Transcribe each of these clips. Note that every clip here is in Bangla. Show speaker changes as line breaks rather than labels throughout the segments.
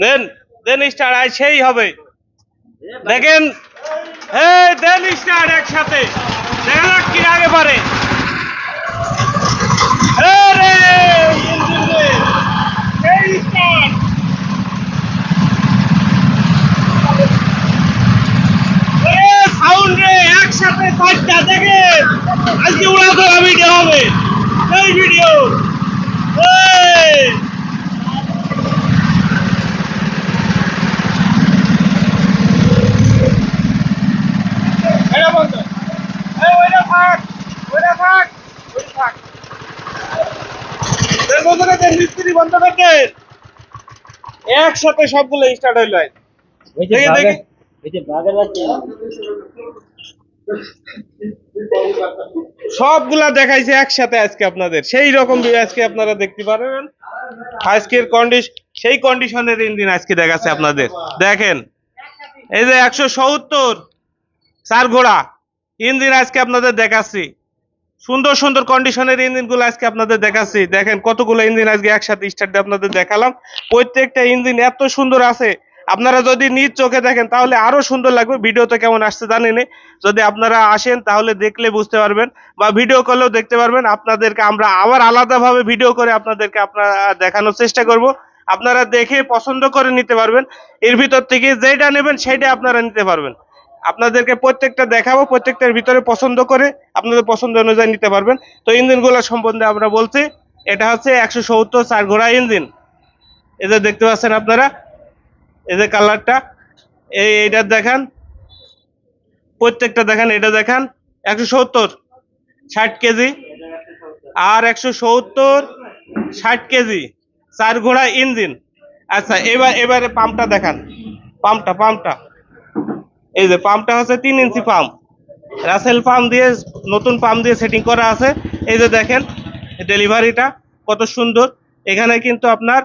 দেন দেন স্টার আয় সেই হবে। দেখেন দেন স্টার একসাথে। দেখা কি আগে পারে। সেই একসাথে দেখেন। আজকে উড়া ধরা ভিডিও হবে। এই ভিডিও এই এটা বন্ধ এই ওইটা থাক ওইটা থাক ওইটা থাক দেন বন্ধ মিস্ত্রি বন্ধ করে একসাথে সবগুলো স্টার্ট হইল দেখি, দেখি। সবগুলা দেখাইছে একসাথে আজকে আপনাদের। সেই রকম আজকে আপনারা দেখতে পারবেন। আজকের কন্ডিশন সেই কন্ডিশনের ইঞ্জিন আজকে দেখাচ্ছে আপনাদের। দেখেন। এই যে একশো সত্তর চার ঘোড়া। ইঞ্জিন আজকে আপনাদের দেখাচ্ছি। সুন্দর সুন্দর কন্ডিশনের ইঞ্জিনগুলো আজকে আপনাদের দেখাচ্ছি। দেখেন কতগুলো ইঞ্জিন আজকে একসাথে স্টার্ট আপনাদের দেখালাম। প্রত্যেকটা ইঞ্জিন এত সুন্দর আছে। আপনারা যদি নিজ চোখে দেখেন, তাহলে আরও সুন্দর লাগবে। ভিডিওতে কেমন আসছে জানি যদি আপনারা আসেন, তাহলে দেখলে বুঝতে পারবেন বা ভিডিও করলেও দেখতে পারবেন। আপনাদেরকে আমরা আবার আলাদাভাবে ভিডিও করে আপনাদেরকে আপনারা দেখানোর চেষ্টা করব। আপনারা দেখে পছন্দ করে নিতে পারবেন। এর ভিতর থেকে যেটা নেবেন সেটা আপনারা নিতে পারবেন। আপনাদেরকে প্রত্যেকটা দেখাবো, প্রত্যেকটার ভিতরে পছন্দ করে আপনাদের পছন্দ অনুযায়ী নিতে পারবেন। তো ইঞ্জিনগুলো সম্বন্ধে আমরা বলছি, এটা হচ্ছে একশো সত্তর চার ঘোড়া ইঞ্জিন। এই যে দেখতে পাচ্ছেন আপনারা, এই যে কালারটা, এই এইটা দেখান, প্রত্যেকটা দেখান, এটা দেখান, একশো সত্তর, ষাট কেজি, আর একশো সত্তর, ষাট কেজি, চার ঘোড়া ইঞ্জিন। আচ্ছা এবার, এবারে পাম্পটা দেখান। পাম্পটা পাম্পটা। এই যে পাম্পটা হচ্ছে তিন ইঞ্চি পাম্প। রাসেল পাম্প দিয়ে, নতুন পাম্প দিয়ে সেটিং করা আছে। এই যে দেখেন, ডেলিভারিটা কত সুন্দর। এখানে কিন্তু আপনার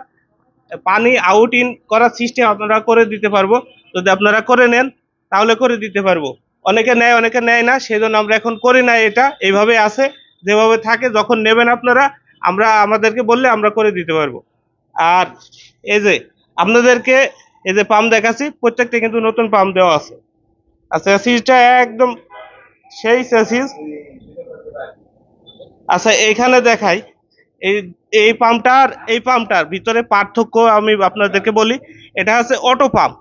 পানি আউট ইন করার সিস্টেম আপনারা করে দিতে পারব। যদি আপনারা করে নেন, তাহলে করে দিতে পারব। অনেকে নেয় অনেকে নেয় না সেই জন্য আমরা এখন করি না এটা। এইভাবে আছে, যেভাবে থাকে, যখন নেবেন আপনারা, আমরা আমাদেরকে বললে আমরা করে দিতে পারব। আর এই যে, আপনাদেরকে এই যে পাম্প দেখাচ্ছি, প্রত্যেকটা কিন্তু নতুন পাম্প দেওয়া আছে। আর স্যাসিসটা একদম সেই স্যাসিস আচ্ছা এইখানে দেখাই। এই এই পাম্পটার এই পাম্পটার ভিতরে পার্থক্য আমি আপনাদেরকে বলি, এটা হচ্ছে অটো পাম্প।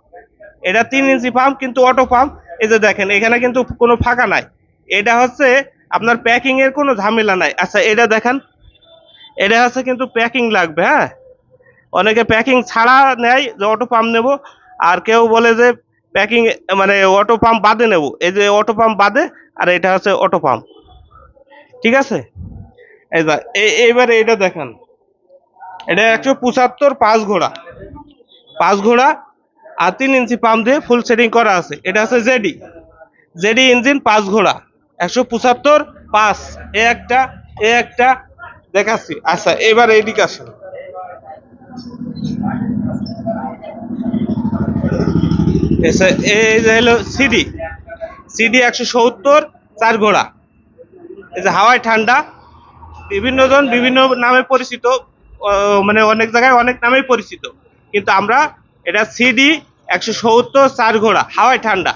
এটা তিন ইঞ্চি পাম্প, কিন্তু অটো পাম্প, এই যে দেখেন, এখানে কিন্তু কোনো ফাঁকা নাই। এটা হচ্ছে আপনার প্যাকিং এর কোনো ঝামেলা নাই। আচ্ছা এটা দেখেন, এটা হচ্ছে কিন্তু প্যাকিং লাগবে হ্যাঁ? অনেকে প্যাকিং ছাড়া নেয় যে অটো পাম্প নেব, আর কেউ বলে যে প্যাকিং মানে অটো পাম্প বাদে নেব। এই যে অটো পাম্প বাদে, আর এটা হচ্ছে অটো পাম্প ঠিক আছে? এই যা এইবারে এটা দেখেন। এটা একশো পঁচাত্তর পাঁচ ঘোড়া। পাঁচ ঘোড়া আর তিন ইঞ্চি পাম্প দিয়ে ফুল সেটিং করা আছে। এটা হচ্ছে জেডি জেডি ইঞ্জিন পাঁচ ঘোড়া। একশো পঁচাত্তর পাঁচ। এ একটা এ একটা দেখাচ্ছি। আচ্ছা এবার এইদিকে আসেন। সিডি। সিডি একশো সত্তর, চার ঘোড়া। এই হাওয়াই ঠান্ডা। বিভিন্ন জন বিভিন্ন নামে পরিচিত। মানে অনেক জায়গায় অনেক নামেই পরিচিত। কিন্তু আমরা এটা সিডি একশো সত্তর, চার ঘোড়া হাওয়াই ঠান্ডা।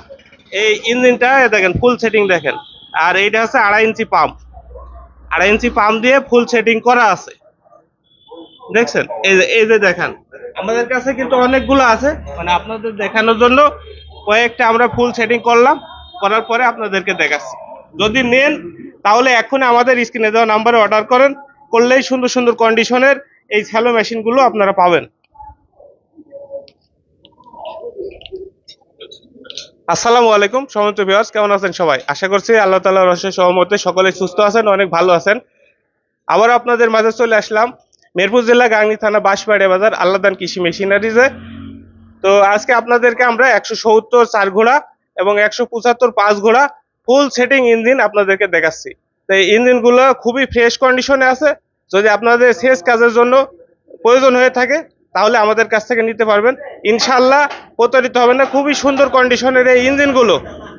এই ইঞ্জিনটা দেখেন, ফুল সেটিং দেখেন। আর এইটা হচ্ছে আড়াই ইঞ্চি পাম্প। আড়াই ইঞ্চি পাম্প দিয়ে ফুল সেটিং করা আছে। দেখছেন? এই যে এই যে দেখেন। আমাদের কাছে কিন্তু অনেকগুলো আছে। মানে আপনাদের দেখানোর জন্য কয়েকটা আমরা ফুল সেটিং করলাম। করার পরে আপনাদেরকে দেখাচ্ছি। যদি নেন, তাহলে এখন আমাদের স্ক্রিনে দেওয়া নাম্বারে অর্ডার করেন। করলেই সুন্দর সুন্দর কন্ডিশনের এই স্যালো মেশিনগুলো আপনারা পাবেন। আসসালামু আলাইকুম সমস্ত ভিউয়ার্স কেমন আছেন সবাই? আশা করছি আল্লাহ তাআলার রসের সহমতে সকলে সুস্থ আছেন, অনেক ভালো আছেন। আবার আপনাদের মাঝে চলে আসলাম মেরপুর জেলা গাংনী থানা বাঁশবাড়িয়া বাজার আল্লাদান কৃষি মেশিনারিজে। তো আজকে আপনাদেরকে আমরা একশো সত্তর চার ঘোড়া এবং একশো পঁচাত্তর পাঁচ ঘোড়া ফুল সেটিং ইঞ্জিন আপনাদেরকে দেখাচ্ছি। তো এই ইঞ্জিনগুলো খুবই ফ্রেশ কন্ডিশনে আছে। যদি আপনাদের শেষ কাজের জন্য প্রয়োজন হয়ে থাকে, তাহলে আমাদের কাছ থেকে নিতে পারবেন। ইনশাল্লাহ প্রতারিত হবে না, খুবই সুন্দর কন্ডিশনের এই ইঞ্জিনগুলো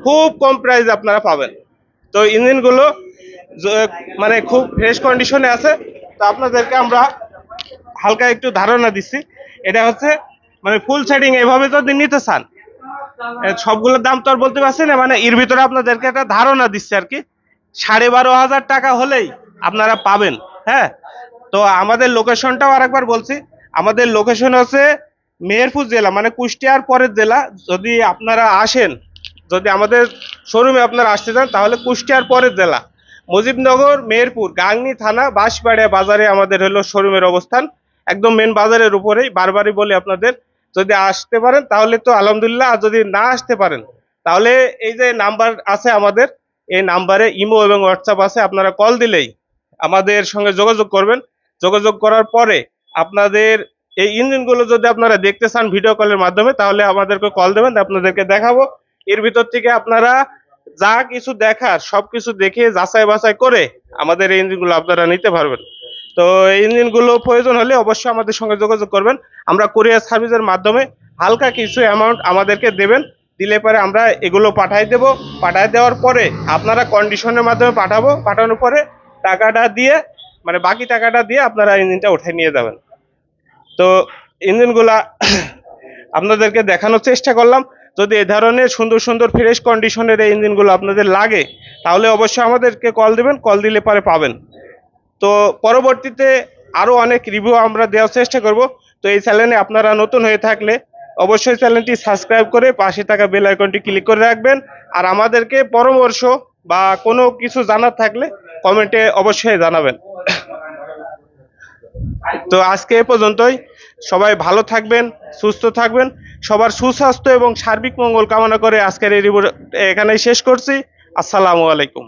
খুব কম প্রাইস আপনারা পাবেন। তো ইঞ্জিনগুলো মানে খুব ফ্রেশ কন্ডিশনে আছে। তো আপনাদেরকে আমরা হালকা একটু ধারণা দিচ্ছি এটা হচ্ছে মানে ফুল সেটিং এভাবে যদি নিতে চান সবগুলোর দাম তো আর বলতে পারছি না মানে এর ভিতরে আপনাদেরকে একটা ধারণা দিচ্ছে আর কি। সাড়ে বারো হাজার টাকা হলেই আপনারা পাবেন হ্যাঁ? তো আমাদের লোকেশনটাও আরেকবার বলছি, আমাদের লোকেশন হচ্ছে মেহেরপুর জেলা মানে কুষ্টিয়ার পরের জেলা। যদি আপনারা আসেন, যদি আমাদের শোরুমে আপনারা আসতে চান, তাহলে কুষ্টিয়ার পরের জেলা। মুজিবনগর, মেহেরপুর, গাংনি থানা, বাঁশবাড়িয়া বাজারে আমাদের হলো শোরুমের অবস্থান। একদম মেন বাজারের উপরেই বারবারই বলি আপনাদের, যদি আসতে পারেন তাহলে তো আলহামদুলিল্লাহ, আর যদি না আসতে পারেন, তাহলে এই যে নাম্বার আছে আমাদের, এই নাম্বারে ইমো এবং হোয়াটসঅ্যাপ আছে, আপনারা কল দিলেই আমাদের সঙ্গে যোগাযোগ করবেন। যোগাযোগ করার পরে আপনাদের এই ইঞ্জিনগুলো যদি আপনারা দেখতে চান ভিডিও কলের মাধ্যমে, তাহলে আমাদেরকে কল দেবেন, আপনাদেরকে দেখাবো। এর ভিতর থেকে আপনারা যা কিছু দেখার, সবকিছু দেখে যাচাই বাছাই করে আমাদের এই ইঞ্জিনগুলো আপনারা নিতে পারবেন। তো এই ইঞ্জিনগুলো প্রয়োজন হলে অবশ্যই আমাদের সঙ্গে যোগাযোগ করবেন। আমরা কুরিয়ার সার্ভিসের মাধ্যমে হালকা কিছু অ্যামাউন্ট আমাদেরকে দেবেন। দিলে পরে আমরা এগুলো পাঠাই দেব। পাঠাই দেওয়ার পরে আপনারা কন্ডিশনের মাধ্যমে পাঠাবো। পাঠানোর পরে টাকাটা দিয়ে মানে বাকি টাকাটা দিয়ে আপনারা ইঞ্জিনটা উঠে নিয়ে যাবেন। তো ইঞ্জিনগুলা আপনাদেরকে দেখানোর চেষ্টা করলাম। যদি এ ধরনের সুন্দর সুন্দর ফ্রেশ কন্ডিশনের এই ইঞ্জিনগুলো আপনাদের লাগে, তাহলে অবশ্যই আমাদেরকে কল দেবেন। কল দিলে পরে পাবেন। তো পরবর্তীতে আরও অনেক রিভিউ আমরা দেওয়ার চেষ্টা করব। তো এই চ্যানেলে আপনারা নতুন হয়ে থাকলে অবশ্যই চ্যানেলটি সাবস্ক্রাইব করে পাশে থাকা বেল আইকনটি ক্লিক করে রাখবেন। আর আমাদেরকে পরামর্শ বা কোনো কিছু জানার থাকলে কমেন্টে অবশ্যই জানাবেন। তো আজকে এ পর্যন্তই। সবাই ভালো থাকবেন, সুস্থ থাকবেন। সবার সুস্বাস্থ্য এবং সার্বিক মঙ্গল কামনা করে আজকের এই রিপোর্ট এখানেই শেষ করছি। আসসালামু আলাইকুম।